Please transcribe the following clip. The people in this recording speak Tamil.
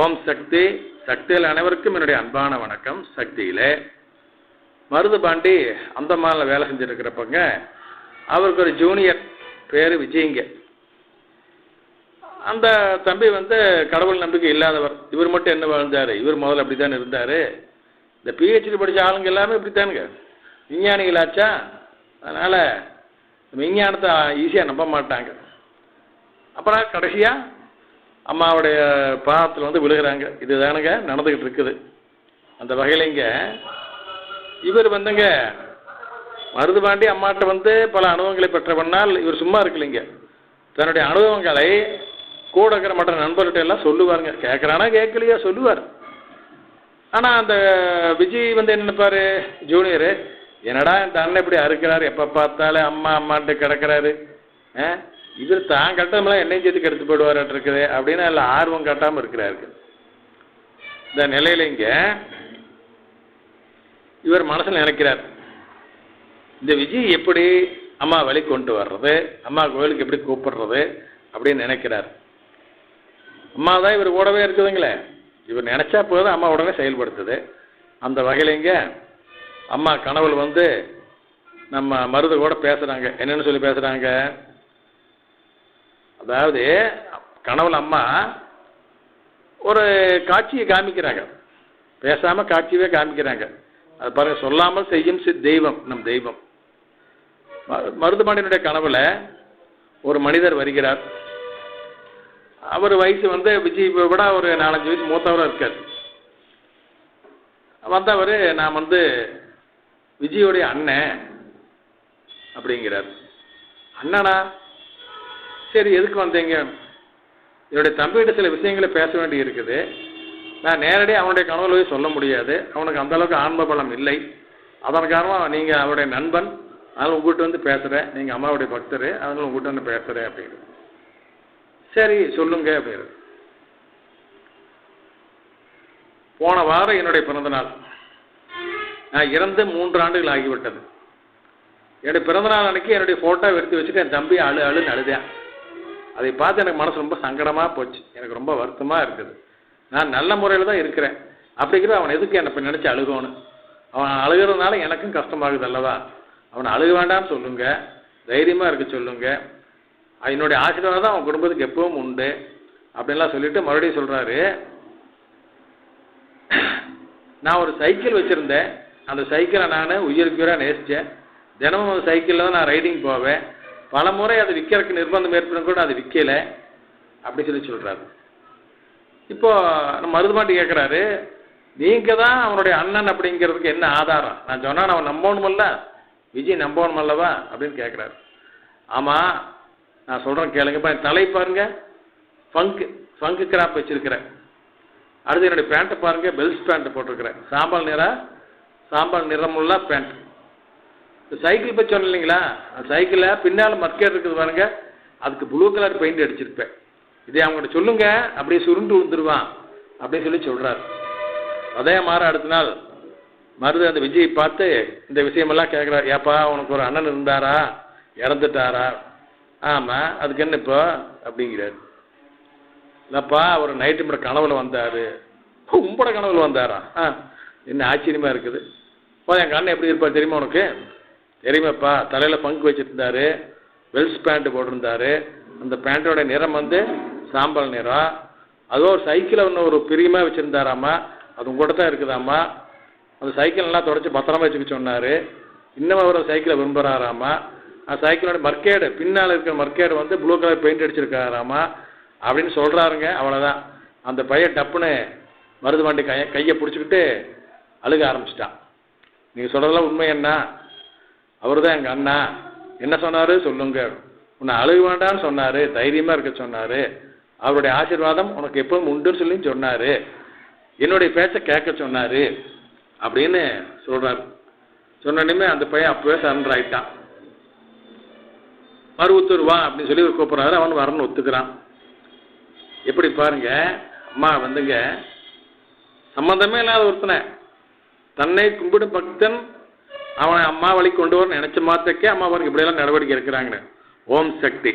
ஓம் சக்தி. சக்தியில் அனைவருக்கும் என்னுடைய அன்பான வணக்கம். சக்தியிலே. மருது பாண்டி அந்தமானில் வேலை செஞ்சுருக்கிறப்பங்க அவருக்கு ஒரு ஜூனியர் பேர் விஜய்ங்க. அந்த தம்பி வந்து கடவுள் நம்பிக்கை இல்லாதவர். இவர் மட்டும் என்ன வாழ்ந்தார்? இவர் முதல்ல அப்படி தான் இருந்தார். இந்த பிஹெச்டி படித்த ஆளுங்க எல்லாமே இப்படி தானுங்க விஞ்ஞானிகளாச்சா அதனால் விஞ்ஞானத்தை ஈஸியாக நம்ப மாட்டாங்க. அப்புறம் கடைசியாக அம்மாவுடைய பாதத்தில் வந்து விழுகிறாங்க. இதுதானுங்க நடந்துக்கிட்டு இருக்குது. அந்த வகையில் இங்கே இவர் வந்துங்க மருதுபாண்டி அம்மாட்ட வந்து பல அனுபவங்களை பெற்றவனால் இவர் சும்மா இருக்கலைங்க. தன்னுடைய அனுபவங்களை கூட இருக்கிற மற்ற நண்பர்கிட்ட எல்லாம் சொல்லுவாருங்க. கேட்குறானா கேட்கலையா சொல்லுவார். ஆனால் அந்த விஜய் வந்து என்ன நினைப்பாரு? ஜூனியரு என்னடா இந்த அண்ணன் இப்படி அறுக்கிறாரு? எப்போ பார்த்தாலே அம்மா அம்மான்ட்டு கிடக்கிறாரு. ஆ? இவர் தான் கட்டாமலாம் என்னையும் சேர்த்து கெடுத்து போயிடுவார்ட்டு இருக்குது. அப்படின்னு அதில் ஆர்வம் காட்டாமல் இருக்கிறாருக்கு இந்த நிலையில இங்கே இவர் மனசில் நினைக்கிறார். இந்த விஜய் எப்படி அம்மா வழி கொண்டு வர்றது அம்மா கோயிலுக்கு எப்படி கூப்பிடுறது அப்படின்னு நினைக்கிறார். அம்மா தான் இவர் கூடவே இருக்குதுங்களே. இவர் நினைச்சா போதும் அம்மா உடனே செயல்படுத்துது. அந்த வகையில் இங்கே அம்மா கனவுல வந்து நம்ம மருது கூட பேசுகிறாங்க என்னென்னு சொல்லி பேசுகிறாங்க அதாவது கனவுல அம்மா ஒரு காட்சியை காமிக்கிறாங்க. பேசாமல் காட்சியவே காமிக்கிறாங்க. அது பாருங்க சொல்லாமல் செய்யும் சி தெய்வம் நம் தெய்வம். ம- மருதுபாண்டியனுடைய கனவுல ஒரு மனிதர் வருகிறார். அவர் வயசு வந்து விஜய் விட ஒரு நாலஞ்சு வயசு மூத்தவராக இருக்கார். வந்தவர் நான் வந்து விஜயோடைய அண்ணன் அப்படிங்கிறார். அண்ணனா சரி எதுக்கு வந்தீங்க? என்னுடைய தம்பிகிட்ட சில விஷயங்களை பேச வேண்டி இருக்குது நான் நேரடியாக அவனுடைய கனவுல போய் சொல்ல முடியாது. அவனுக்கு அந்த அளவுக்கு ஆன்ம பலம் இல்லை. அதன் காரணமாக நீங்கள் அவருடைய நண்பன். அதனால் உங்கள்கிட்ட வந்து பேசுகிறேன் நீங்கள் அம்மாவுடைய பக்தர். அதனால் உங்கள்கிட்ட வந்து பேசுகிறேன் அப்படின்னு. சரி சொல்லுங்க அப்படின்னு. போன வாரம் என்னுடைய பிறந்தநாள் நான் இறந்து மூன்று ஆண்டுகள் ஆகிவிட்டது. என்னுடைய பிறந்தநாள் அன்னைக்கு என்னுடைய ஃபோட்டோ எடுத்து வச்சுட்டு என் தம்பி அழு அழுன்னு அழுதேன் அதை பார்த்து எனக்கு மனசு ரொம்ப சங்கடமாக போச்சு. எனக்கு ரொம்ப வருத்தமாக இருக்குது. நான் நல்ல முறையில் தான் இருக்கிறேன். அப்படிங்கிற அவன் எதுக்கு என்னை இப்போ நினச்சி அழுகணும் அவன் அழுகிறதுனால எனக்கும் கஷ்டமாகுது அல்லவா? அவனை அழுக வேண்டாம்னு சொல்லுங்க. தைரியமாக இருக்க சொல்லுங்க. என்னுடைய ஆசீர்வாதம் அவன் குடும்பத்துக்கு எப்பவும் உண்டு. அப்படின்லாம் சொல்லிட்டு மறுபடியும் சொல்கிறாரு நான் ஒரு சைக்கிள் வச்சுருந்தேன். அந்த சைக்கிளை நான் உயிருக்குயிராக நேசித்தேன் தினமும் சைக்கிளில் தான் நான் ரைடிங் போவேன். பல முறை அது விற்கிறதுக்கு நிர்பந்தம் ஏற்படும் கூட அது விற்கல அப்படி சொல்லி சொல்கிறாரு இப்போ நம்ம மருதுமாட்டி கேட்குறாரு நீங்கள் தான் அவனுடைய அண்ணன் அப்படிங்கிறதுக்கு என்ன ஆதாரம்? நான் சொன்னால் அவன் நம்பணுமல்ல? விஜய் நம்பணும் அல்லவா அப்படின்னு கேட்குறாரு ஆமாம் நான் சொல்கிறேன் கேளுங்கப்பா என் தலை பாருங்க ஃபங்கு ஃபங்கு கிராப் வச்சிருக்கிறேன். அடுத்து என்னுடைய பேண்ட்டை பாருங்க பெல்ஸ் பேண்ட் போட்டிருக்கிறேன். சாம்பல் நிற சாம்பல் நிறமுள்ள பேண்ட் சைக்கிள் பற்றி சொன்னேன் இல்லைங்களா? அந்த சைக்கிளில் பின்னால் மர்க்கேட் இருக்குது பாருங்க. அதுக்கு ப்ளூ கலர் பெயிண்ட் அடிச்சிருப்பேன். இதே அவங்ககிட்ட சொல்லுங்க. அப்படியே சுருண்டு விழுந்துருவான். அப்படின்னு சொல்லி சொல்கிறார் அதே மாதிரி அடுத்த நாள் மருது அந்த விஜயை பார்த்து இந்த விஷயமெல்லாம் கேட்குறாரு ஏப்பா உனக்கு ஒரு அண்ணன் இருந்தாரா? இறந்துட்டாரா? ஆமாம் அதுக்கு என்ன இப்போ? அப்படிங்கிறார். இல்லைப்பா அவர் நைட்டு மட்டும் கனவுல வந்தார். உம்பட கனவுல வந்தாரா? ஆ என்ன ஆச்சரியமாக இருக்குது. ஓ எங்கள் அண்ணன் எப்படி இருப்பார் தெரியுமா உனக்கு? தெரியுமாப்பா தலையில் பங்கு வச்சுருந்தாரு வெல்ஸ் பேண்ட் போட்டிருந்தாரு. அந்த பேண்ட்டோட நிறம் வந்து சாம்பல் நிறம் அதுவும் சைக்கிளை ஒன்று ஒரு பிரியமாக வச்சுருந்தாராம்மா அது உங்கள்கிட்ட தான் இருக்குதாம்மா அந்த சைக்கிள் எல்லாம் தொடச்சி பத்திரமா வச்சுக்க சொன்னார். இன்னும் அவர் சைக்கிளை விரும்புகிறாராம்மா அந்த சைக்கிளோட மர்க்கேடு பின்னால் இருக்கிற மர்க்கேடு வந்து ப்ளூ கலர் பெயிண்ட் அடிச்சிருக்காராம்மா அப்படின்னு சொல்கிறாருங்க அவ்வளோதான் அந்த பையன் டப்புன்னு மருது வண்டி கையை கையை பிடிச்சிக்கிட்டு அழுக ஆரம்பிச்சிட்டான். நீங்கள் சொல்கிறதெல்லாம் உண்மை என்ன? அவர் தான் எங்கள் அண்ணா. என்ன சொன்னார்? சொல்லுங்க. உன்னை அழுக வேண்டாம்னு சொன்னார். தைரியமாக இருக்க சொன்னார். அவருடைய ஆசீர்வாதம் உனக்கு எப்பவும் உண்டுன்னு சொல்லி சொன்னார். என்னுடைய பேச்சை கேட்க சொன்னார். அப்படின்னு சொல்கிறார் சொன்னோடனே அந்த பையன் அப்போவே சரண்டர் ஆயிட்டான். மறுபுத்தூர் வா அப்படின்னு சொல்லி கூப்பிட்றாரு. அவன் வரணும்னு ஒத்துக்கிறான். எப்படி பாருங்க அம்மா வந்துங்க. சம்மந்தமே இல்லாத ஒருத்தனை தன்னை கும்பிடும் பக்தன் அவனை அம்மா வழி கொண்டு வர நினைச்ச மாத்தக்கே அம்மா அவருக்கு இப்படியெல்லாம் நடவடிக்கை இருக்கிறாங்க ஓம் சக்தி.